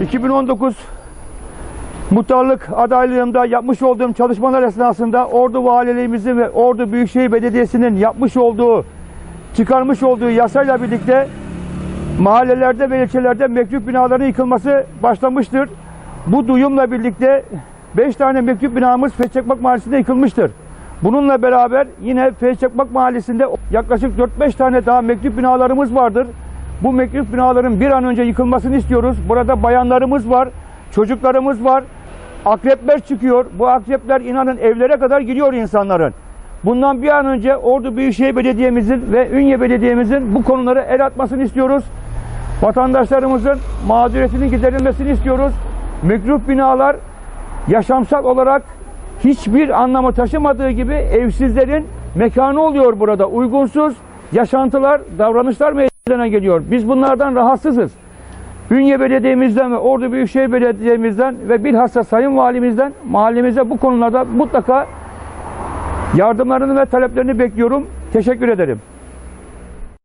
2019 muhtarlık adaylığımda yapmış olduğum çalışmalar esnasında Ordu Valiliğimizin ve Ordu Büyükşehir Belediyesi'nin yapmış olduğu, çıkarmış olduğu yasayla birlikte mahallelerde ve ilçelerde mektup binaların yıkılması başlamıştır. Bu duyumla birlikte 5 tane mektup binamız Feçekbak Mahallesi'nde yıkılmıştır. Bununla beraber yine Feçekbak Mahallesi'nde yaklaşık 4-5 tane daha mektup binalarımız vardır. Bu mektup binaların bir an önce yıkılmasını istiyoruz. Burada bayanlarımız var, çocuklarımız var. Akrepler çıkıyor. Bu akrepler inanın evlere kadar gidiyor insanların. Bundan bir an önce Ordu Büyükşehir Belediye'mizin ve Ünye Belediye'mizin bu konulara el atmasını istiyoruz. Vatandaşlarımızın mağduriyetinin giderilmesini istiyoruz. Mekruh binalar yaşamsal olarak hiçbir anlamı taşımadığı gibi evsizlerin mekanı oluyor burada. Uygunsuz yaşantılar, davranışlar meydana geliyor. Biz bunlardan rahatsızız. Ünye Belediye'mizden ve Ordu Büyükşehir Belediye'mizden ve bilhassa Sayın Valimizden mahallemize bu konularda mutlaka yardımlarını ve taleplerini bekliyorum. Teşekkür ederim.